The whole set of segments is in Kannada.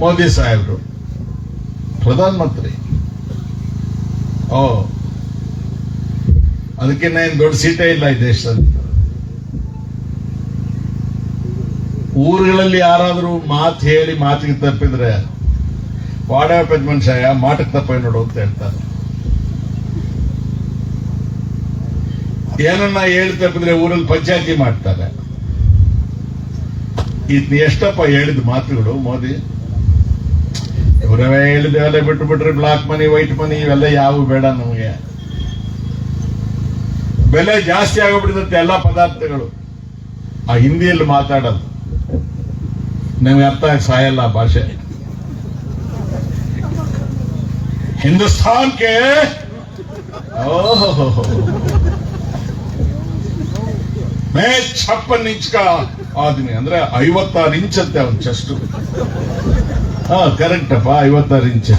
ಮೋದಿ ಸಾಹೇಬರು. ಪ್ರಧಾನಮಂತ್ರಿ ಓ. ಅದಕ್ಕಿನ್ನ ಏನು ದೊಡ್ಡ ಸೀಟೇ ಇಲ್ಲ ಈ ದೇಶದಲ್ಲಿ. ಊರುಗಳಲ್ಲಿ ಯಾರಾದರೂ ಮಾತು ಹೇಳಿ ಮಾತಿಗೆ ತಪ್ಪಿದ್ರೆ ವಾಡ ಮನುಷ್ಯ ಮಾಟಕ್ಕೆ ತಪ್ಪ ನೋಡು ಅಂತ ಹೇಳ್ತಾರೆ. ಏನನ್ನ ಹೇಳಿ ತಪ್ಪಿದ್ರೆ ಊರಲ್ಲಿ ಪಂಚಾಯತಿ ಮಾಡ್ತಾರೆ. ಇದು ಎಷ್ಟಪ್ಪ ಹೇಳಿದ ಮಾತುಗಳು ಮೋದಿ? ಇವರವೇ ಹೇಳಿದೆವೆಲ್ಲ ಬಿಟ್ಟು ಬಿಟ್ರಿ ಬ್ಲಾಕ್ ಮನಿ ವೈಟ್ ಮನಿ ಇವೆಲ್ಲ ಯಾವ ಬೇಡ ನಮಗೆ. ಬೆಲೆ ಜಾಸ್ತಿ ಆಗೋಗ್ಬಿಟ್ಟಿರುತ್ತೆ ಎಲ್ಲ ಪದಾರ್ಥಗಳು. ಆ ಹಿಂದಿಯಲ್ಲಿ ಮಾತಾಡೋದು. ನಮ್ಗೆ ಅರ್ಥ ಸಾಯಲ್ಲ ಭಾಷೆ. ಹಿಂದೂಸ್ತಾನ್ಕೆ ಓಹೋ ಮೇ ಛಪ್ಪನ್ ಇಂಚ್ ಆದಿನಿ, ಅಂದ್ರೆ ಐವತ್ತಾರು ಇಂಚ್ ಅವನ್ ಚೆಸ್ಟ್ ಕರೆಕ್ಟ್ ಅಪ್ಪ ಐವತ್ತಾರು ಇಂಚೆ.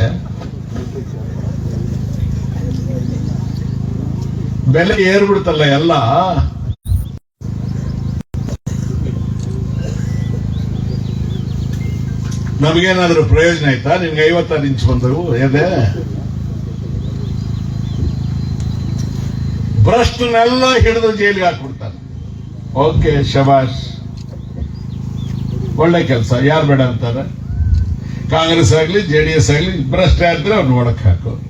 ಬೆಲೆ ಏರ್ಬಿಡ್ತಲ್ಲ ಎಲ್ಲ. ನಮಗೇನಾದ್ರೂ ಪ್ರಯೋಜನ ಆಯ್ತಾ? ನಿಮ್ಗೆ ಐವತ್ತಾರು ಇಂಚ್ ಬಂದವು, ಎದೆ? ಭ್ರಷ್ಟನೆಲ್ಲ ಹಿಡಿದು ಜೈಲಿಗೆ ಹಾಕ್ಬಿಡ್ತಾರೆ. ಓಕೆ, ಶಬಾಷ್. ಒಳ್ಳೆ ಕೆಲಸ, ಯಾರು ಬೇಡ ಅಂತಾರೆ? ಕಾಂಗ್ರೆಸ್ ಆಗ್ಲಿ, ಜೆ ಡಿ ಎಸ್ ಆಗ್ಲಿ ಭ್ರಷ್ಟ ಆದ್ರೆ ಅವ್ರು ನೋಡಕ್ಕೆ ಹಾಕೋದು.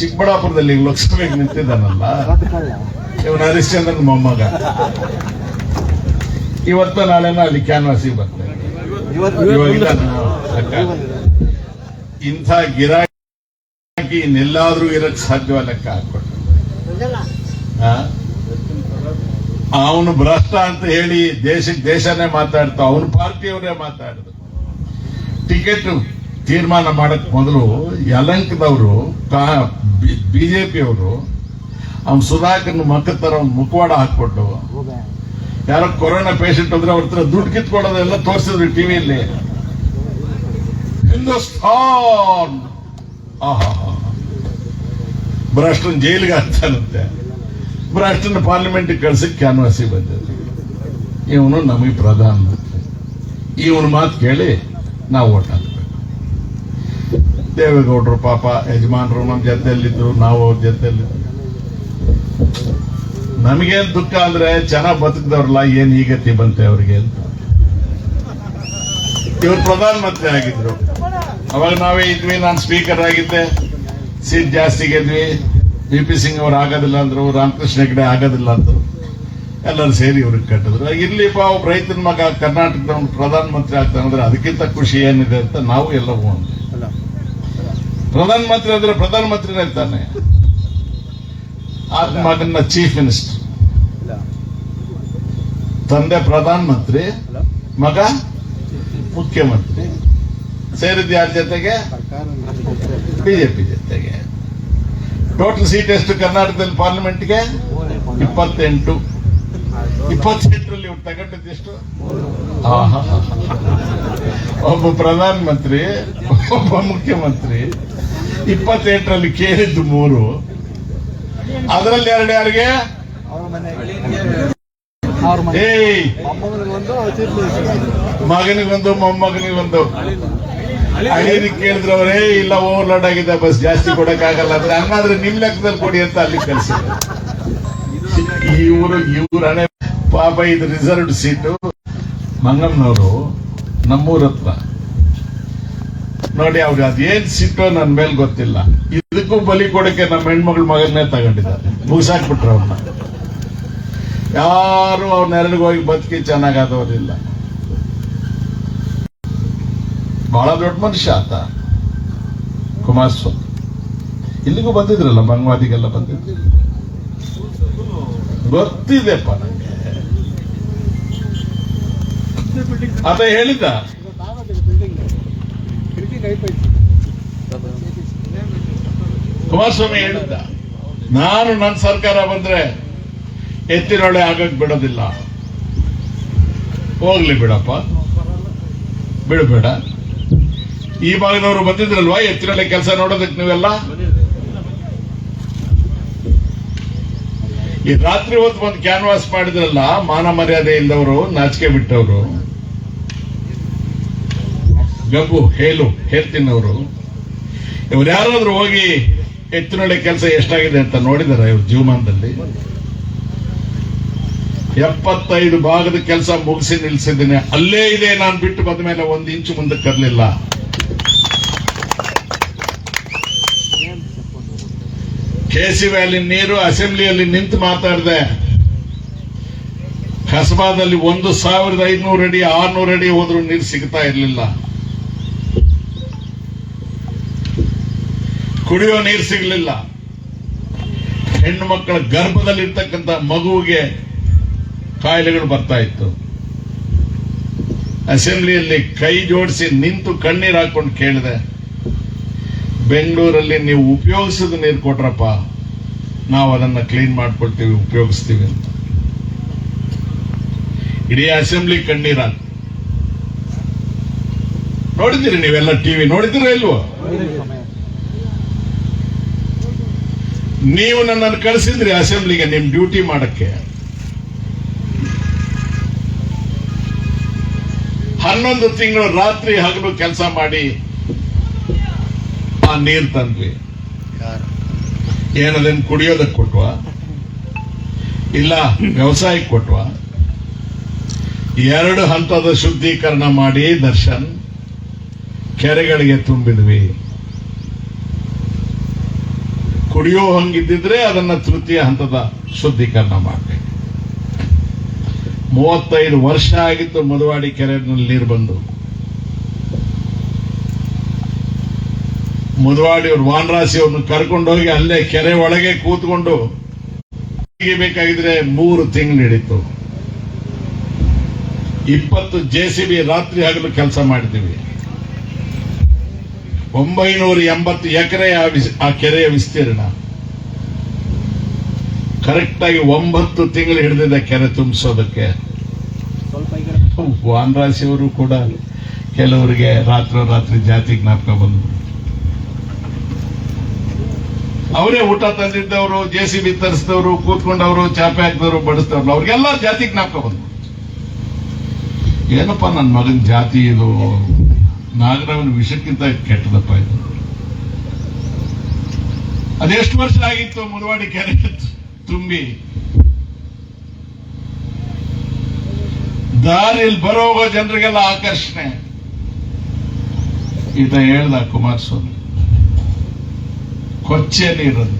ಚಿಕ್ಕಬಳ್ಳಾಪುರದಲ್ಲಿ ಲೋಕಸಭೆ ನಿಂತಿದ್ದಾನಲ್ಲ, ಇವನ್ ಹರಿಶ್ಚಂದ್ರನ್ ಮೊಮ್ಮಗ. ಇವತ್ತ ನಾಳೆನ ಅಲ್ಲಿ ಕ್ಯಾನ್ವಾಸಿಗೆ ಬರ್ತಾರೆ. ಇಂಥ ಗಿರಾಕಿ ಇನ್ನೆಲ್ಲಾದ್ರೂ ಇರಕ್ ಸಾಧ್ಯವ ಲೆಕ್ಕ ಹಾಕೊಂಡು ಅವನು ಭ್ರಷ್ಟ ಅಂತ ಹೇಳಿ ದೇಶಕ್ಕೆ ದೇಶನೇ ಮಾತಾಡ್ತಾ, ಅವನು ಪಾರ್ಟಿಯವರೇ ಮಾತಾಡಿದ್ರು ಟಿಕೆಟ್ ತೀರ್ಮಾನ ಮಾಡಕ್ ಮೊದಲು ಯಲಂಕದವರು ಬಿಜೆಪಿಯವರು, ಅವ್ನು ಸುಧಾಕರ್ನ ಮಕ್ಕ ತರ ಮುಖವಾಡ ಹಾಕ್ಕೊಟ್ಟು ಯಾರೋ ಕೊರೋನಾ ಪೇಷಂಟ್ ಅಂದ್ರೆ ಅವ್ರ ಹತ್ರ ದುಡ್ಡು ಕಿತ್ಕೊಡೋದೆಲ್ಲ ತೋರಿಸಿದ್ರು ಟಿವಿಯಲ್ಲಿ ಹಿಂದೂಸ್ತಾನ್! ಆಹಾ ಭ್ರಷ್ಟನ್ ಜೈಲಿಗೆ ಹಾಕ್ತಾನಂತೆ ಭ್ರಷ್ಟನ ಪಾರ್ಲಿಮೆಂಟ್ ಕಳ್ಸಕ್ ಕ್ಯಾನ್ವಾಸಿ ಬಂದಿದೆ ಇವನು ನಮಗೆ ಪ್ರಧಾನ ಇವನ ಮಾತು ಕೇಳಿ ನಾವು ಓಟ್ ಹಾಕಬೇಕು. ದೇವೇಗೌಡರು ಪಾಪ ಯಜಮಾನರು ನಮ್ಮ ಜೊತೆಯಲ್ಲಿದ್ದರು ನಾವು ಅವ್ರ ಜೊತೆಯಲ್ಲಿದ್ದರು ನಮಗೇನು ದುಃಖ ಅಂದ್ರೆ ಜನ ಬದುಕಿದವ್ರಲ್ಲ, ಏನು ಈ ಗತಿ ಬಂತೆ ಅವ್ರಿಗೆ ಅಂತ. ಇವ್ರು ಪ್ರಧಾನ ಮಂತ್ರಿ ಆಗಿದ್ರು. ಅವಾಗ ನಾವೇ ಇದ್ವಿ, ನಾನು ಸ್ಪೀಕರ್ ಆಗಿದ್ದೆ. ಸೀಟ್ ಜಾಸ್ತಿ ಗೆದ್ವಿ ಬಿ ಪಿ ಸಿಂಗ್ ಅವ್ರು ಆಗೋದಿಲ್ಲ ಅಂದ್ರು, ರಾಮಕೃಷ್ಣ ಹೆಗ್ಡೆ ಆಗೋದಿಲ್ಲ ಅಂದ್ರು. ಎಲ್ಲರೂ ಸೇರಿ ಇವ್ರಿಗೆ ಕಟ್ಟಿದ್ರು. ಇಲ್ಲಿ ಒಬ್ಬ ರೈತನ ಮಗ ಕರ್ನಾಟಕದ ಪ್ರಧಾನ ಮಂತ್ರಿ ಆಗ್ತಾನೆ ಅಂದ್ರೆ ಅದಕ್ಕಿಂತ ಖುಷಿ ಏನಿದೆ ಅಂತ ನಾವು ಎಲ್ಲ ಹೋಗಿ ಪ್ರಧಾನ ಮಂತ್ರಿ ಅಂದ್ರೆ ಪ್ರಧಾನ ಮಂತ್ರಿನೇ ಇರ್ತಾನೆ ಆ ಮಗನ ಚೀಫ್ ಮಿನಿಸ್ಟರ್ ತಂದೆ ಪ್ರಧಾನ ಮಂತ್ರಿ ಮಗ ಮುಖ್ಯಮಂತ್ರಿ. ಸೇರಿದ ಯಾರ ಜೊತೆಗೆ? ಬಿಜೆಪಿ ಜೊತೆಗೆ. ಟೋಟಲ್ ಸೀಟ್ ಎಷ್ಟು ಕರ್ನಾಟಕದಲ್ಲಿ ಪಾರ್ಲಿಮೆಂಟ್ಗೆ ಇಪ್ಪತ್ತೆಂಟು. ಇಪ್ಪತ್ತೆಂಟರಲ್ಲಿ ಇವ್ರು ತಗೊಂಡದ್ದು ಎಷ್ಟು? ಆಹಾ. ಒಬ್ಬ ಪ್ರಧಾನ ಮಂತ್ರಿ ಒಬ್ಬ ಮುಖ್ಯಮಂತ್ರಿ, ಇಪ್ಪತ್ತೆಂಟರಲ್ಲಿ ಕೇಳಿದ್ದು ಮೂರು. ಅದರಲ್ಲಿ ಎರಡು ಯಾರಿಗೆ? ಮಗನಿಗೊಂದು, ಮೊಮ್ಮಗನಿಗೊಂದು. ಅಳಿಯನಿಗೆ ಕೇಳಿದ್ರು ಅವರೇ, ಇಲ್ಲ ಓವರ್ಲೋಡ್ ಆಗಿದೆ, ಬಸ್ ಜಾಸ್ತಿ ಕೊಡಕ್ಕಾಗಲ್ಲ ಅಂದ್ರೆ ಹಂಗಾದ್ರೆ ನಿಮ್ ಲೆಕ್ಕದಲ್ಲಿ ಕೊಡಿ ಅಂತ ಅಲ್ಲಿ ಕಳಿಸಿದ್ರು. ಇವರು ಇವ್ರ ಹಣೆ ಪಾಪ ಇದು ರಿಸರ್ವ್ಡ್ ಸೀಟು ಮಂಗಮ್ಮನವರು ನಮ್ಮೂರ ಹತ್ರ ನೋಡಿ ಅವ್ರಿಗೆ ಅದೇನ್ ಸಿಟ್ಟು ನನ್ನ ಮೇಲೆ ಗೊತ್ತಿಲ್ಲ. ಇದಕ್ಕೂ ಬಲಿ ಕೊಡಕ್ಕೆ ನಮ್ಮ ಹೆಣ್ಮಗಳ ಮಗನ್ನೇ ತಗೊಂಡಿದ್ದಾರೆ. ಮುಗಿಸಾಕ್ಬಿಟ್ರು ಅವ್ರನ್ನ. ಯಾರು ಅವ್ರ ನೆರಳಿಗೆ ಹೋಗಿ ಬದುಕಿ ಚೆನ್ನಾಗಾದವರಿಲ್ಲ ಬಹಳ ದೊಡ್ಡ ಮನುಷ್ಯ ಆತ. ಕುಮಾರಸ್ವಾಮಿ. ಇಲ್ಲಿಗೂ ಬಂದಿದ್ರಲ್ಲ, ಮಂಗವಾದಿಗೆಲ್ಲ ಬಂದಿದ್ರು ಗೊತ್ತಿದೆಪ್ಪ ನಂಗೆ. ಆತ ಹೇಳಿದ್ದ? ಕುಮಾರಸ್ವಾಮಿ ಹೇಳಿದ್ದ. ನಾನು ನನ್ನ ಸರ್ಕಾರ ಬಂದ್ರೆ ಎತ್ತಿನೊಳೆ ಆಗಕ್ ಬಿಡೋದಿಲ್ಲ. ಹೋಗ್ಲಿ ಬಿಡಪ್ಪ. ಬಿಡಬೇಡ. ಈ ಭಾಗದವರು ಬಂದಿದ್ರಲ್ವಾ? ಎತ್ತಿನೊಳೆ ಕೆಲಸ ನೋಡೋದಕ್ಕೆ ನೀವೆಲ್ಲ? ಈ ರಾತ್ರಿ ಹೊತ್ತು ಒಂದು ಕ್ಯಾನ್ವಾಸ್ ಮಾಡಿದ್ರಲ್ಲ, ಮಾನ ಮರ್ಯಾದೆ ಇಲ್ಲದವರು ನಾಚಿಕೆ ಬಿಟ್ಟವರು. ಗಬ್ಬು, ಹೇಲು ಅವರು ಇವ್ರು ಯಾರಾದ್ರೂ ಹೋಗಿ ಎತ್ತಿನಡೆ ಕೆಲಸ ಎಷ್ಟಾಗಿದೆ ಅಂತ ನೋಡಿದಾರ ಇವ್ರ ಜೀವಮಾನದಲ್ಲಿ? ಎಪ್ಪತ್ತೈದು ಭಾಗದ ಕೆಲಸ ಮುಗಿಸಿ ನಿಲ್ಸಿದ್ದೀನಿ ಅಲ್ಲೇ ಇದೆ, ನಾನು ಬಿಟ್ಟು ಬಂದ ಮೇಲೆ ಒಂದು ಇಂಚು ಮುಂದಕ್ಕೆ ಕರ್ಲಿಲ್ಲ. ಕೆಸಿ ವ್ಯಾಲಿ ನೀರು ಅಸೆಂಬ್ಲಿಯಲ್ಲಿ ನಿಂತು ಮಾತಾಡಿದೆ. ಕಸಬಾದಲ್ಲಿ ಒಂದು ಸಾವಿರದ ಐದುನೂರು ಅಡಿ, ಆರ್ನೂರು ಅಡಿ ಹೋದ್ರೂ ನೀರು ಸಿಗ್ತಾ ಇರಲಿಲ್ಲ. ಕುಡಿಯೋ ನೀರು ಸಿಗಲಿಲ್ಲ. ಹೆಣ್ಣು ಮಕ್ಕಳ ಗರ್ಭದಲ್ಲಿರ್ತಕ್ಕಂಥ ಮಗುವಿಗೆ ಕಾಯಿಲೆಗಳು ಬರ್ತಾ ಇತ್ತು. ಅಸೆಂಬ್ಲಿಯಲ್ಲಿ ಕೈ ಜೋಡಿಸಿ ನಿಂತು ಕಣ್ಣೀರು ಹಾಕೊಂಡು ಕೇಳಿದೆ, ಬೆಂಗಳೂರಲ್ಲಿ ನೀವು ಉಪಯೋಗಿಸಿದ ನೀರು ಕೊಟ್ರಪ್ಪ, ನಾವು ಅದನ್ನ ಕ್ಲೀನ್ ಮಾಡ್ಕೊಳ್ತೀವಿ, ಉಪಯೋಗಿಸ್ತೀವಿ ಅಂತ. ಇಡೀ ಅಸೆಂಬ್ಲಿ ಕಣ್ಣೀರ ನೋಡಿದ್ದೀರಿ ನೀವೆಲ್ಲ ಟಿವಿ ನೋಡಿದ್ದೀರಾ ಇಲ್ವೋ? ನೀವು ನನ್ನನ್ನು ಕಳಿಸಿದ್ರಿ ಅಸೆಂಬ್ಲಿಗೆ ನಿಮ್ ಡ್ಯೂಟಿ ಮಾಡಕ್ಕೆ. ಹನ್ನೊಂದು ತಿಂಗಳು ರಾತ್ರಿ ಹಗಲು ಕೆಲಸ ಮಾಡಿ ಆ ನೀರು ತಂದ್ವಿ. ಏನದನ್ನು ಕುಡಿಯೋದಕ್ಕೆ ಕೊಟ್ವ? ಇಲ್ಲ, ವ್ಯವಸಾಯಕ್ಕೆ ಕೊಟ್ವಾ? ಎರಡು ಹಂತದ ಶುದ್ಧೀಕರಣ ಮಾಡಿ ದರ್ಶನ್, ಕೆರೆಗಳಿಗೆ ತುಂಬಿದ್ವಿ. ಕುಡಿಯೋ ಹಂಗಿದ್ದಿದ್ರೆ ಅದನ್ನ ತೃತೀಯ ಹಂತದ ಶುದ್ಧೀಕರಣ ಮಾಡಬೇಕು. ಮೂವತ್ತೈದು ವರ್ಷ ಆಗಿತ್ತು ಮದುವಾಡಿ ಕೆರೆಯಲ್ಲಿ ನೀರು ಬಂದು. ಮದುವಾಡಿ ಅವ್ರು ವಾನರಾಸಿ ಅವ್ರನ್ನ ಕರ್ಕೊಂಡೋಗಿ ಅಲ್ಲೇ ಕೆರೆ ಒಳಗೆ ಕೂತ್ಕೊಂಡು ಬೇಕಾಗಿದ್ರೆ ಮೂರು ತಿಂಗಳು ಹಿಡಿತು. ಇಪ್ಪತ್ತು ಜೆ ಸಿ ಬಿ ರಾತ್ರಿ ಹಗಲು ಕೆಲಸ ಮಾಡಿದ್ದೀವಿ. ಒಂಬೈನೂರ ಎಂಬತ್ತು ಎಕರೆ ಆ ಕೆರೆಯ ವಿಸ್ತೀರ್ಣ. ಕರೆಕ್ಟ್ ಆಗಿ ಒಂಬತ್ತು ತಿಂಗಳು ಹಿಡಿದಿದೆ ಕೆರೆ ತುಂಬಿಸೋದಕ್ಕೆ. ವಾನರಾಸಿಯವರು ಕೂಡ ಕೆಲವರಿಗೆ ರಾತ್ರಿ ರಾತ್ರಿ ಜಾತಿ ಜ್ಞಾಪಕ ಬಂದು ಅವರೇ ಊಟ ತಂದಿದ್ದವರು, ಜೆ ಸಿ ಬಿ ತರಿಸಿದವರು, ಕೂತ್ಕೊಂಡವರು, ಚಾಪೆ ಹಾಕಿದವರು, ಬಡಿಸಿದವ್ರು, ಅವ್ರಿಗೆಲ್ಲ ಜಾತಿ ಜ್ಞಾಪಕ ಬಂದು ಏನಪ್ಪ ನನ್ನ ಮಗನ ಜಾತಿ ಇದು? ನಾಗರವನ ವಿಷಕ್ಕಿಂತ ಕೆಟ್ಟದಪ್ಪ ಇದು. ಅದೆಷ್ಟು ವರ್ಷ ಆಗಿತ್ತು ಮುನವಾಡಿ ಕೆರೆ ತುಂಬಿ? ದಾರಿಯಲ್ಲಿ ಬರೋಗೋ ಜನರಿಗೆಲ್ಲ ಆಕರ್ಷಣೆ. ಈತ ಹೇಳ್ದ ಕುಮಾರಸ್ವಾಮಿ, ಕೊಚ್ಚೆ ನೀರದು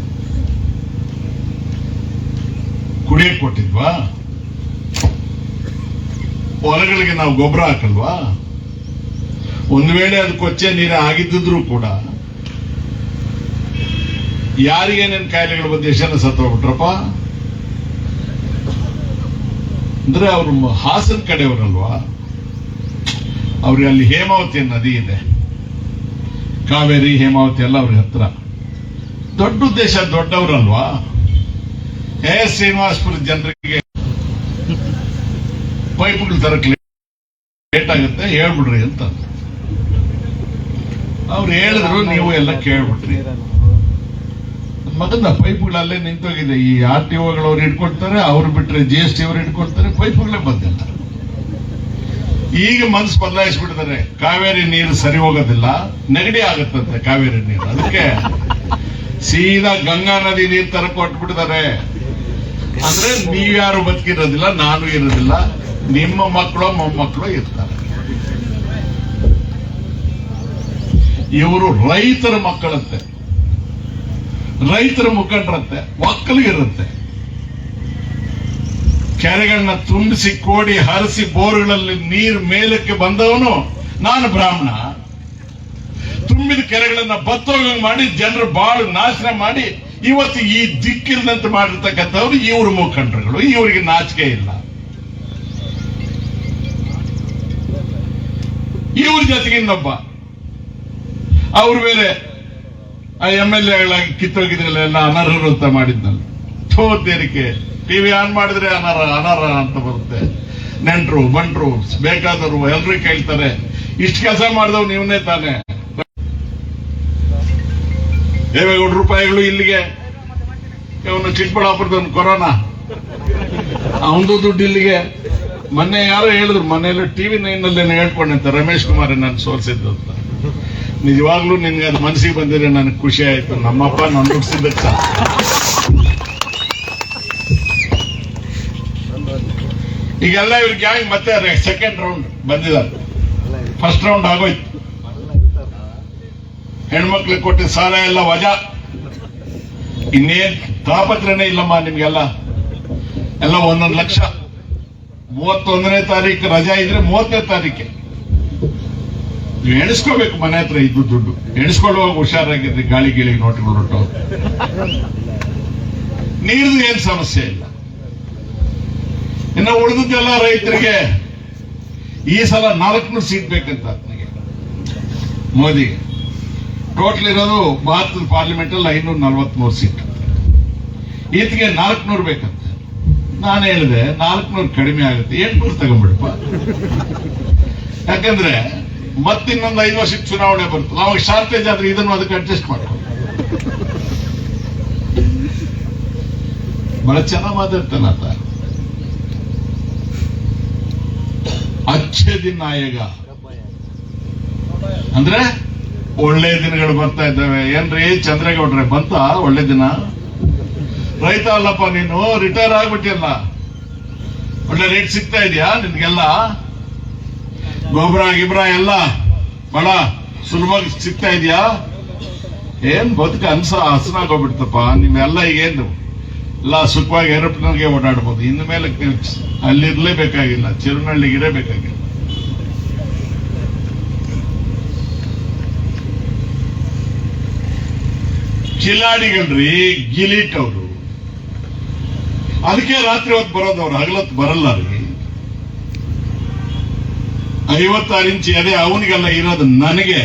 ಕುಡಿಯಕ್ ಕೊಟ್ಟಿದ್ವಾ? ಹೊಲಗಳಿಗೆ ನಾವು ಗೊಬ್ಬರ ಹಾಕಲ್ವಾ? ಒಂದು ವೇಳೆ ಅದು ಕೊಚ್ಚೆ ನೀರ ಆಗಿದ್ದಿದ್ರು ಕೂಡ ಯಾರಿಗೇನೇನು ಕಾಯಿಲೆಗಳು ಬಂದು ಎಷ್ಟು ಜನ ಸತ್ತೋಗ್ಬಿಟ್ರಪ್ಪ? ಅಂದ್ರೆ ಅವರು ಹಾಸನ ಕಡೆಯವರಲ್ವಾ? ಅವ್ರಿಗೆ ಅಲ್ಲಿ ಹೇಮಾವತಿ ನದಿ ಇದೆ. ಕಾವೇರಿ, ಹೇಮಾವತಿ ಎಲ್ಲ ಅವ್ರಿಗೆ ಹತ್ರ. ದೊಡ್ಡ ಉದ್ದೇಶ ದೊಡ್ಡವರಲ್ವಾ? ಹೇ ಶ್ರೀನಿವಾಸಪುರ ಜನರಿಗೆ ಪೈಪ್ಗಳು ತರಕ್ ಲೇಟ್ ಆಗುತ್ತೆ, ಹೇಳ್ಬಿಡ್ರಿ ಅಂತ. ಅವ್ರು ಹೇಳಿದ್ರು, ನೀವು ಎಲ್ಲ ಕೇಳ್ಬಿಟ್ರಿ. ಮಗನ ಪೈಪ್ಗಳಲ್ಲೇ ನಿಂತೋಗಿದೆ. ಈ ಆರ್ ಟಿ ಒಗಳವ್ರು ಇಟ್ಕೊಳ್ತಾರೆ ಅವ್ರು ಬಿಟ್ರೆ ಜಿ ಎಸ್ ಟಿ ಅವ್ರು ಇಟ್ಕೊಳ್ತಾರೆ ಪೈಪ್ಗಳೇ ಬಂದಿಲ್ಲ ಈಗ ಮನಸ್ಸು ಬದಲಾಯಿಸ್ಬಿಡ್ತಾರೆ ಕಾವೇರಿ ನೀರು ಸರಿ ಹೋಗೋದಿಲ್ಲ, ನೆಗಡಿ ಆಗುತ್ತಂತೆ ಕಾವೇರಿ ನೀರು. ಅದಕ್ಕೆ ಸೀದಾ ಗಂಗಾ ನದಿ ನೀರು ತರ ಕೊಟ್ಬಿಟ್ಟಿದ್ದಾರೆ ಅಂದ್ರೆ ನೀವ್ಯಾರು ಬದುಕಿರೋದಿಲ್ಲ, ನಾನು ಇರೋದಿಲ್ಲ, ನಿಮ್ಮ ಮಕ್ಕಳು ಮೊಮ್ಮಕ್ಕಳು ಇರ್ತಾರೆ. ಇವರು ರೈತರ ಮಕ್ಕಳಂತೆ. ರೈತರ ಮುಖಂಡರಂತೆ ಒಕ್ಕಲಿಗಿರುತ್ತೆ ಕೆರೆಗಳನ್ನ ತುಂಬಿಸಿ, ಕೋಡಿ ಹರಿಸಿ, ಬೋರ್ಗಳಲ್ಲಿ ನೀರು ಮೇಲಕ್ಕೆ ಬಂದವನು ನಾನು ಬ್ರಾಹ್ಮಣ. ತುಂಬಿದ ಕೆರೆಗಳನ್ನ ಬತ್ತೋಗಂಗ್ ಮಾಡಿ, ಜನರು ಬಾಳು ನಾಶನ ಮಾಡಿ, ಇವತ್ತು ಈ ದಿಕ್ಕಿಲ್ಲದಂತೆ ಮಾಡಿರ್ತಕ್ಕಂಥವ್ರು ಇವ್ರ ಮುಖಂಡರುಗಳು. ಇವರಿಗೆ ನಾಚಿಕೆ ಇಲ್ಲ. ಇವ್ರ ಜೊತೆಗೆ ಇನ್ನೊಬ್ಬ ಅವ್ರು ಬೇರೆ ಆ ಎಂ ಎಲ್ ಎಗಳಾಗಿ ಕಿತ್ತೋಗಿದ್ರಲ್ಲ, ಎಲ್ಲ ಅನರ್ಹರು ಅಂತ ಮಾಡಿದ್ನಲ್ಲ. ಥೋದೇರಿಕೆ ಟಿವಿ ಆನ್ ಮಾಡಿದ್ರೆ ಅನರ್ಹ ಅನರ್ಹ ಅಂತ ಬರುತ್ತೆ. ನೆಂಟ್ರು ಬಂಟ್ರು ಬೇಕಾದವರು ಎಲ್ರು ಕೇಳ್ತಾರೆ, ಇಷ್ಟು ಕೆಲಸ ಮಾಡಿದವ್ ನೀವನೇ ತಾನೆ. ದೇವೇಗೌಡ ರೂಪಾಯಿಗಳು ಇಲ್ಲಿಗೆ. ಇವನು ಚಿಕ್ಕಬಳ್ಳಾಪುರದವನು, ಕೊರೋನಾ. ಅವನದು ದುಡ್ಡು ಇಲ್ಲಿಗೆ. ಮೊನ್ನೆ ಯಾರೋ ಹೇಳಿದ್ರು, ಮನೆಯಲ್ಲಿ ಟಿವಿ ನೈನ್ನಲ್ಲಿ ಹೇಳ್ಕೊಂಡಂತೆ ರಮೇಶ್ ಕುಮಾರ್ ನಾನು ಸೋಲ್ಸಿದ್ದು ಅಂತ. ನಿಜವಾಗ್ಲೂ ನಿನ್ಗೆ ಅದು ಮನಸ್ಸಿಗೆ ಬಂದಿದ್ರೆ ನನಗೆ ಖುಷಿ ಆಯ್ತು. ನಮ್ಮಪ್ಪ ನಾನು ದುಡ್ಸಿದ್ದಕ್ಕೆ ಸಾಕು. ಈಗೆಲ್ಲ ಇವ್ರ ಗ್ಯಾಂಗ್ ಮತ್ತೆ ಸೆಕೆಂಡ್ ರೌಂಡ್ ಬಂದಿದ್ದಾರೆ. ಫಸ್ಟ್ ರೌಂಡ್ ಆಗೋಯ್ತು. ಹೆಣ್ಮಕ್ಳಿಗೆ ಕೊಟ್ಟಿದ್ದ ಸಾಲ ಎಲ್ಲ ವಜಾ. ಇನ್ನೇನ್ ತಾಪತ್ರನೇ ಇಲ್ಲಮ್ಮ ನಿಮ್ಗೆಲ್ಲ. ಎಲ್ಲ ಒಂದೊಂದು ಲಕ್ಷ. ಮೂವತ್ತೊಂದನೇ ತಾರೀಕು ರಜಾ ಇದ್ರೆ ಮೂವತ್ತನೇ ತಾರೀಕೆ ನೀವು ಎಣಿಸ್ಕೋಬೇಕು ಮನೆ ಹತ್ರ ಇದ್ದು ದುಡ್ಡು. ಎಣಿಸ್ಕೊಳ್ಳುವಾಗ ಹುಷಾರಾಗಿದ್ರಿ ಗಾಳಿ ಗಿಳಿ ನೋಟ್ಗಳು ಹೊರಟು ನೀರ್ದು ಏನ್ ಸಮಸ್ಯೆ ಇಲ್ಲ. ಇನ್ನು ಉಳಿದದ್ದೆಲ್ಲ ರೈತರಿಗೆ ಈ ಸಲ ನಾಲ್ಕುನೂರು ಸೀಟ್ ಬೇಕಂತ ಆತನಿಗೆ ಮೋದಿ ಟೋಟಲ್ ಇರೋದು ಭಾರತದ ಪಾರ್ಲಿಮೆಂಟ್ ಅಲ್ಲಿ ಐನೂರ ನಲ್ವತ್ಮೂರು ಸೀಟ್. ಈತಗೆ ನಾಲ್ಕುನೂರು ಬೇಕಂತ. ನಾನು ಹೇಳಿದೆ ನಾಲ್ಕುನೂರು ಕಡಿಮೆ ಆಗುತ್ತೆ. ಎಂಟುನೂರು ತಗೊಂಡ್ಬಿಡಪ್ಪ. ಯಾಕಂದ್ರೆ ಮತ್ತಿನ್ನೊಂದು ಐದು ವರ್ಷಕ್ಕೆ ಚುನಾವಣೆ ಬರ್ತದೆ ನಾವು ಶಾರ್ಟೇಜ್ ಆದ್ರೆ ಇದನ್ನು ಅದಕ್ಕೆ ಅಡ್ಜಸ್ಟ್ ಮಾಡ ಬಹಳ ಚೆನ್ನಾಗಿ ಮಾತಾಡ್ತಾನ ಆತ. ಅಚ್ಚೆ ದಿನ ಆಯೋಗ ಅಂದ್ರೆ ಒಳ್ಳೆ ದಿನಗಳು ಬರ್ತಾ ಇದ್ದಾವೆ. ಏನ್ರಿ ಚಂದ್ರೇಗೌಡ್ರೆ, ಬಂತ ಒಳ್ಳೆ ದಿನ? ರೈತ ಅಲ್ಲಪ್ಪ ನೀನು, ರಿಟೈರ್ ಆಗ್ಬಿಟ್ಟಿಲ್ಲ ಒಳ್ಳೆ ರೇಟ್ ಸಿಗ್ತಾ ಇದೆಯಾ ನಿನ್ಗೆಲ್ಲ? ಗೊಬ್ಬರ, ಗಿಬ್ರ ಎಲ್ಲ ಬಹಳ ಸುಲಭವಾಗಿ ಸಿಗ್ತಾ ಇದೆಯಾ? ಏನ್ ಬದುಕ ಅನ್ಸ, ಹಸನಾಗೋಗ್ಬಿಡ್ತಪ್ಪ. ನಿಮ್ಮೆಲ್ಲ ಈಗೇನು ಎಲ್ಲ ಸುಖವಾಗಿ ಏರೋಪ್ಲೇನ್ಗೆ ಓಡಾಡ್ಬೋದು. ಇನ್ನು ಮೇಲೆ ಅಲ್ಲಿರ್ಲೇಬೇಕಾಗಿಲ್ಲ. ಚಿರುನಳ್ಳಿಗೆ ಇರಬೇಕಾಗಿಲ್ಲ. ಕಿಲಾಡಿಗಳ್ರಿ, ಗಿಲಿಟ್ ಅವರು. ಅದಕ್ಕೆ ರಾತ್ರಿ ಹೊತ್ತು ಬರೋದು ಅವ್ರು ಹಗಲತ್ತು ಬರಲ್ಲ ರೀ. ಐವತ್ತಾರು ಇಂಚು ಅದೇ ಅವನಿಗೆಲ್ಲ ಇರೋದು ನನಗೆ.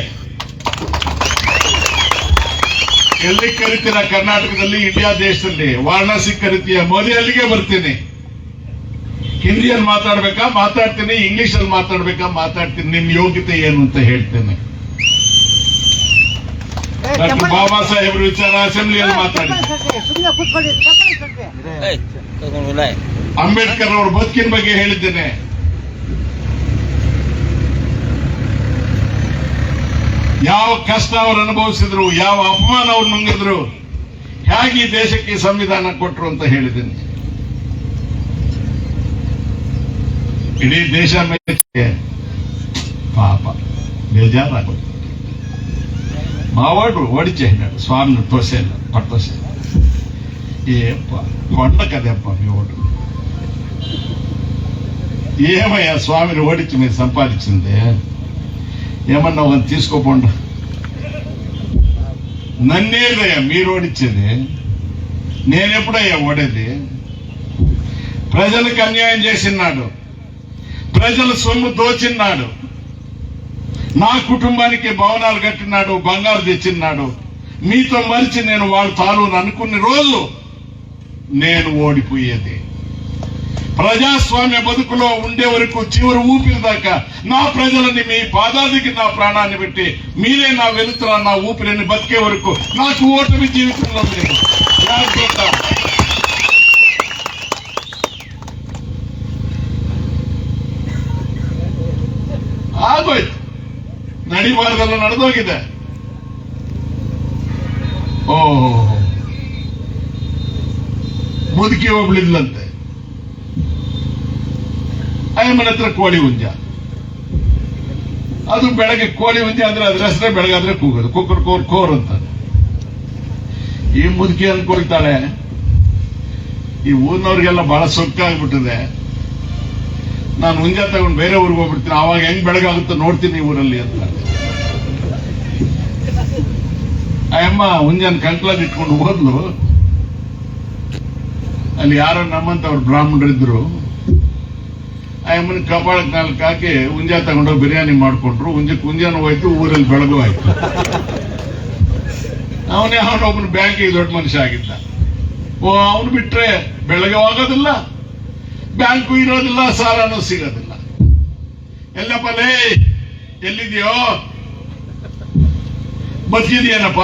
ಎಲ್ಲಿ ಕರಿತೀರಾ ಕರ್ನಾಟಕದಲ್ಲಿ? ಇಂಡಿಯಾ ದೇಶದಲ್ಲಿ. ವಾರಣಾಸಿ ಕರಿತೀಯ. ಮೋದಿ ಅಲ್ಲಿಗೆ ಬರ್ತೀನಿ. ಹಿಂದಿಯಲ್ಲಿ ಮಾತಾಡ್ಬೇಕಾ? ಮಾತಾಡ್ತೀನಿ. ಇಂಗ್ಲಿಷ್ ಅಲ್ಲಿ ಮಾತಾಡ್ಬೇಕಾ? ಮಾತಾಡ್ತೀನಿ. ನಿಮ್ ಯೋಗ್ಯತೆ ಏನು ಅಂತ ಹೇಳ್ತೇನೆ. ಡಾಕ್ಟರ್ ಬಾಬಾ ಸಾಹೇಬ್ರ ವಿಚಾರ ಅಸೆಂಬ್ಲಿಯಲ್ಲಿ ಮಾತಾಡಿ. ಅಂಬೇಡ್ಕರ್ ಅವ್ರ ಬದುಕಿನ ಬಗ್ಗೆ ಹೇಳಿದ್ದೇನೆ. ಯಾವ ಕಷ್ಟ ಅವರು ಅನುಭವಿಸಿದ್ರು ಯಾವ ಅಪಮಾನ ಅವ್ರು ನುಂಗಿದ್ರು ಹೇಗೆ ಈ ದೇಶಕ್ಕೆ ಈ ಸಂವಿಧಾನ ಕೊಟ್ರು ಅಂತ ಹೇಳಿದ್ದೇನೆ ಇಡೀ ದೇಶ ಮೇಲೆ ಪಾಪ ಬೇಜಾರಾಗೋದು మావాడు ఓడిచేసినాడు స్వామిని తోసేళ్ళు పట్టోసేళ్ళు ఏప్ప కొండ కదప్ప మీ ఓడు ఏమయ్యా స్వామిని ఓడించి మీరు సంపాదించింది ఏమన్నా ఒక తీసుకోకుండా నన్నేదయ్యా మీరు ఓడిచ్చేది. నేనెప్పుడయ్యా ఓడేది? ప్రజలకు అన్యాయం చేసినాడు ప్రజల సొమ్ము దోచిన్నాడు. నా కుటుంబానికి భవనాలు కట్టినాడు బంగారు తెచ్చిన్నాడు. మీతో మరిచి నేను వాడు తాను అనుకునే రోజు నేను ఓడిపోయేది. ప్రజాస్వామ్య బతుకులో ఉండే వరకు చివరి ఊపిరి దాకా నా ప్రజలని మీ పాదాదికి నా ప్రాణాన్ని పెట్టి మీరే నా వెలుతురా నా ఊపిరిని బతికే వరకు నాకు ఓటమి జీవితంలో లేదు జాగ్రత్త. ಆಗೋಯ್ತು ನಡಿಬಾರ್ದೆಲ್ಲ ನಡೆದೋಗಿದೆ ಓ ಮುದುಕಿ ಒಬ್ಳಿದ್ಲಂತೆ ಅಯ್ಯಮ್ಮನ ಹತ್ರ ಕೋಳಿ ಉಂಜ ಅದು ಬೆಳಗ್ಗೆ ಕೋಳಿ ಉಂಜ ಅಂದ್ರೆ ಅದ್ರ ಹೆಸರೇ ಬೆಳಗಾದ್ರೆ ಕೂಗೋದು. ಕುಕ್ಕರ್ ಕೋರ್ ಕೋರ್ ಅಂತ ಈ ಮುದುಕಿ ಅನ್ಕೊಳ್ತಾಳೆ ಈ ಊರಿನವ್ರಿಗೆಲ್ಲ ಬಹಳ ಸೊಕ್ಕಾಗ್ಬಿಟ್ಟಿದೆ ನಾನು ಹುಂಜ ತಗೊಂಡು ಬೇರೆ ಊರಿಗೆ ಹೋಗ್ಬಿಡ್ತೀನಿ. ಅವಾಗ ಹೆಂಗ್ ಬೆಳಗಾಗುತ್ತೋ ನೋಡ್ತೀನಿ ಊರಲ್ಲಿ ಅಂತ. ಅಯ್ಯಮ್ಮ ಹುಂಜನ್ ಕಂಕ್ಲಲ್ಲಿ ಇಟ್ಕೊಂಡು ಹೋದ್ಲು. ಅಲ್ಲಿ ಯಾರೋ ನಮ್ಮಂತವ್ರು ಬ್ರಾಹ್ಮಣರಿದ್ರು. ಆ ಕಪಾಳಕ್ ನಾಲ್ಕು ಹಾಕಿ ಉಂಜ ತಗೊಂಡೋಗಿ ಬಿರಿಯಾನಿ ಮಾಡ್ಕೊಂಡ್ರು. ಉಂಜೆ ಕುಂಜಾನು ಹೋಯ್ತು, ಊರಲ್ಲಿ ಬೆಳಗು ಆಯ್ತು ಅವನೇ ಅವನೊಬ್ಬನ ಬ್ಯಾಂಕಿಗೆ ದೊಡ್ಡ ಮನುಷ್ಯ ಆಗಿದ್ದ. ಓ, ಅವನು ಬಿಟ್ರೆ ಬೆಳಗ್ಗೆ ಹೋಗೋದಿಲ್ಲ, ಬ್ಯಾಂಕು ಇರೋದಿಲ್ಲ, ಸಾಲನೂ ಸಿಗೋದಿಲ್ಲ. ಎಲ್ಲಪ್ಪ, ಲೇ, ಎಲ್ಲಿದೆಯೋ? ಬದುಕಿದ್ಯೇನಪ್ಪ?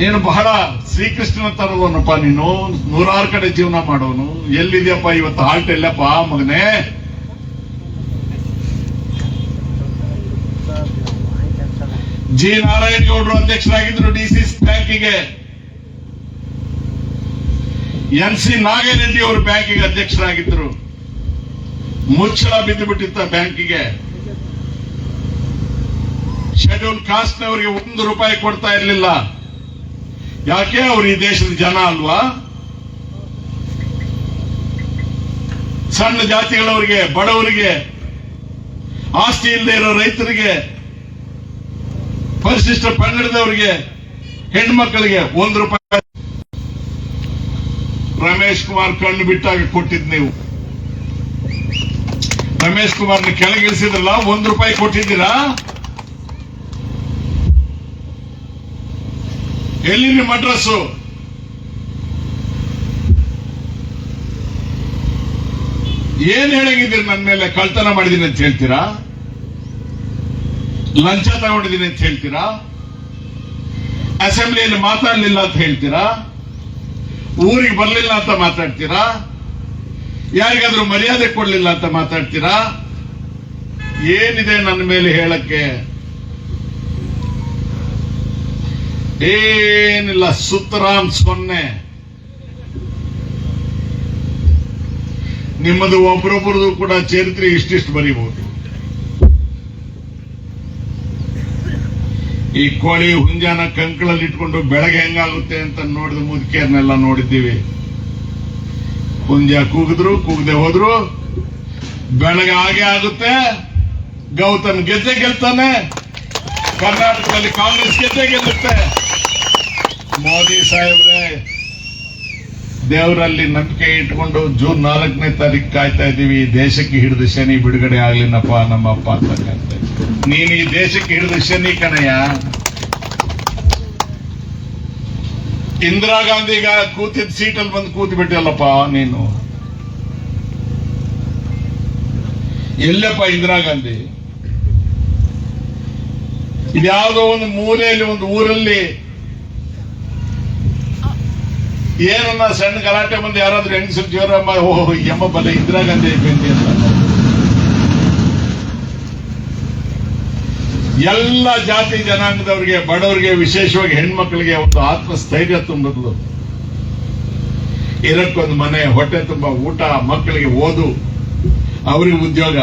ನೀನು ಬಹಳ ಶ್ರೀಕೃಷ್ಣನ ತರದವನಪ್ಪ ನೀನು. ನೂರಾರು ಕಡೆ ಜೀವನ ಮಾಡೋನು. ಎಲ್ಲಿದೆಯಪ್ಪ ಇವತ್ತು ಹಾಲ್ಟ್ ಎಲ್ಲಪ್ಪ ಮಗನೇ? ಜಿ ನಾರಾಯಣಗೌಡರು ಅಧ್ಯಕ್ಷರಾಗಿದ್ರು ಡಿಸಿಸಿ ಬ್ಯಾಂಕಿಗೆ. ಎನ್ ಸಿ ನಾಗೇರೆಡ್ಡಿ ಅವರು ಬ್ಯಾಂಕಿಗೆ ಅಧ್ಯಕ್ಷರಾಗಿದ್ರು. ಮುಚ್ಚಳ ಬಿದ್ದು ಬಿಟ್ಟಿತ್ತ ಬ್ಯಾಂಕಿಗೆ. ಶೆಡ್ಯೂಲ್ ಕಾಸ್ಟ್ನವರಿಗೆ ಒಂದು ರೂಪಾಯಿ ಕೊಡ್ತಾ ಇರಲಿಲ್ಲ. ಯಾಕೆ ಅವರು ಈ ದೇಶದ ಜನ ಅಲ್ವಾ? ಸಣ್ಣ ಜಾತಿಗಳವರಿಗೆ, ಬಡವರಿಗೆ, ಆಸ್ತಿ ಇಲ್ಲದೆ ಇರೋ ರೈತರಿಗೆ, ಪರಿಶಿಷ್ಟ ಪಂಗಡದವರಿಗೆ ಹೆಣ್ಮಕ್ಕಳಿಗೆ ಒಂದು ರೂಪಾಯಿ ರಮೇಶ್ ಕುಮಾರ್ ಕಣ್ಣು ಬಿಟ್ಟಾಗ ಕೊಟ್ಟಿದ್ ನೀವು. ರಮೇಶ್ ಕುಮಾರ್ ಕೆಳಗಿಳಿಸಿದ್ರಲ್ಲ, ಒಂದು ರೂಪಾಯಿ ಕೊಟ್ಟಿದ್ದೀರಾ? ಎಲ್ಲಿ ನಿಮ್ಮ ಅಡ್ರೆಸ್ಸು ಏನ್ ಹೇಳಂಗಿದ್ದೀರಿ ನನ್ನ ಮೇಲೆ? ಕಳ್ತನ ಮಾಡಿದೀನಿ ಅಂತ ಹೇಳ್ತೀರಾ? ಲಂಚ ತಗೊಂಡಿದ್ದೀನಿ ಅಂತ ಹೇಳ್ತೀರಾ? ಅಸೆಂಬ್ಲಿಯಲ್ಲಿ ಮಾತಾಡಲಿಲ್ಲ ಅಂತ ಹೇಳ್ತೀರಾ? ಊರಿಗೆ ಬರಲಿಲ್ಲ ಅಂತ ಮಾತಾಡ್ತೀರಾ? ಯಾರಿಗಾದ್ರೂ ಮರ್ಯಾದೆ ಕೊಡಲಿಲ್ಲ ಅಂತ ಮಾತಾಡ್ತೀರಾ? ಏನಿದೆ ನನ್ನ ಮೇಲೆ ಹೇಳಕ್ಕೆ? ಏನಿಲ್ಲ, ಸುತ್ತರಾಮ್ ಸೊನ್ನೆ. ನಿಮ್ಮದು ಒಬ್ಬರೊಬ್ಬರದು ಕೂಡ ಚರಿತ್ರೆ ಇಷ್ಟಿಷ್ಟು ಬರೀಬಹುದು. ಈ ಕೋಳಿ ಹುಂಜಾನ ಕಂಕಳಲ್ಲಿ ಇಟ್ಕೊಂಡು ಬೆಳಗ್ಗೆ ಹೆಂಗಾಗುತ್ತೆ ಅಂತ ನೋಡಿದ ಮುದುಕಿಯರ್ನೆಲ್ಲ ನೋಡಿದ್ದೀವಿ. ಹುಂಜ ಕೂಗಿದ್ರು, ಕೂಗದೆ ಹೋದ್ರು. ಬೆಳಗ್ಗೆ ಹಾಗೆ ಆಗುತ್ತೆ. ಗೌತಮ್ ಗೆದ್ದೆ ಗೆಲ್ತಾನೆ. ಕರ್ನಾಟಕದಲ್ಲಿ ಕಾಂಗ್ರೆಸ್ ಗೆದ್ದೆ ಗೆಲ್ಲುತ್ತೆ. ಮೋದಿ ಸಾಹೇಬ್ರೆ, ದೇವರಲ್ಲಿ ನಂಬಿಕೆ ಇಟ್ಕೊಂಡು ಜೂನ್ ನಾಲ್ಕನೇ ತಾರೀಕು ಕಾಯ್ತಾ ಇದ್ದೀವಿ. ಈ ದೇಶಕ್ಕೆ ಹಿಡಿದು ಶನಿ ಬಿಡುಗಡೆ ಆಗ್ಲಿನಪ್ಪ ನಮ್ಮ ಅಪ್ಪ ಅಂತಕ್ಕಂತೆ ನೀನು ಈ ದೇಶಕ್ಕೆ ಹಿಡಿದು ಶನಿ ಕಣಯ್ಯ. ಇಂದಿರಾ ಗಾಂಧಿ ಈಗ ಕೂತಿದ್ದ ಸೀಟಲ್ಲಿ ಬಂದು ಕೂತು ಬಿಟ್ಟಲ್ಲಪ್ಪ ನೀನು. ಎಲ್ಲಪ್ಪ ಇಂದಿರಾ ಗಾಂಧಿ? ಇದ್ಯಾವುದೋ ಒಂದು ಮೂಲೆಯಲ್ಲಿ ಒಂದು ಊರಲ್ಲಿ ಏನನ್ನ ಸಣ್ಣ ಗಲಾಟೆ ಮುಂದೆ ಯಾರಾದ್ರೂ ಹೆಂಗಸರು ಜೋರಮ್ಮ ಓಹೋ ಎಮ್ಮ ಬಲ ಇಂದಿರಾ ಗಾಂಧಿ ಬೆಂಕಿ ಅಂತ. ಎಲ್ಲ ಜಾತಿ ಜನಾಂಗದವರಿಗೆ, ಬಡವರಿಗೆ, ವಿಶೇಷವಾಗಿ ಹೆಣ್ಮಕ್ಳಿಗೆ ಒಂದು ಆತ್ಮಸ್ಥೈರ್ಯ ತುಂಬಿದ್ಲು ಇರಕ್ಕೊಂದು ಮನೆ, ಹೊಟ್ಟೆ ತುಂಬ ಊಟ, ಮಕ್ಕಳಿಗೆ ಓದು, ಅವರಿಗೆ ಉದ್ಯೋಗ.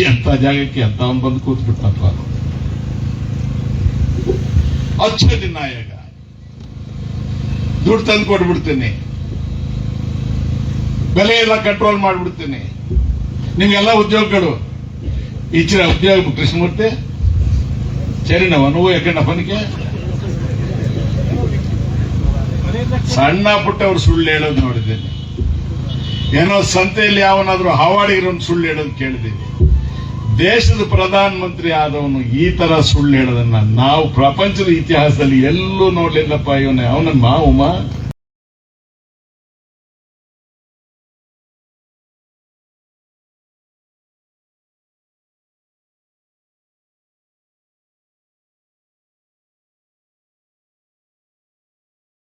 ಮನುಷ್ಯ ಅಂತ ಜಾಗಕ್ಕೆ ಅಂತ ಅವನು ಬಂದು ಕೂತ್ ಬಿಟ್ಟಪ್ಪ ಅಚ್ಚಲಿ ನಾಯಕ. ದುಡ್ಡು ತಂದು ಕೊಟ್ಬಿಡ್ತೇನೆ. ಬೆಲೆ ಎಲ್ಲ ಕಂಟ್ರೋಲ್ ಮಾಡ್ಬಿಡ್ತೇನೆ. ನಿಮ್ಗೆಲ್ಲ ಉದ್ಯೋಗಗಳು ಈಚಿನ ಉದ್ಯೋಗ ಕೃಷ್ಣಮೂರ್ತಿ. ಸರಿನವ ನಾವು ಯಾಕಂಡ ಫನಿಕೆ ಸಣ್ಣ ಪುಟ್ಟ ಅವ್ರು ಸುಳ್ಳು ಹೇಳೋದು ನೋಡಿದ್ದೇನೆ. ಏನೋ ಸಂತೆಯಲ್ಲಿ ಯಾವನಾದ್ರೂ ಹಾವಾಡಿಗರನ್ನು ಸುಳ್ಳು ಹೇಳೋದು ಕೇಳಿದ್ದೀನಿ. ದೇಶದ ಪ್ರಧಾನ ಮಂತ್ರಿ ಆದವನು ಈ ತರ ಸುಳ್ಳು ಹೇಳೋದನ್ನ ನಾವು ಪ್ರಪಂಚದ ಇತಿಹಾಸದಲ್ಲಿ ಎಲ್ಲೂ ನೋಡ್ಲಿಲ್ಲಪ್ಪ ಇವನೇ. ಅವನ ಮಾವುಮ?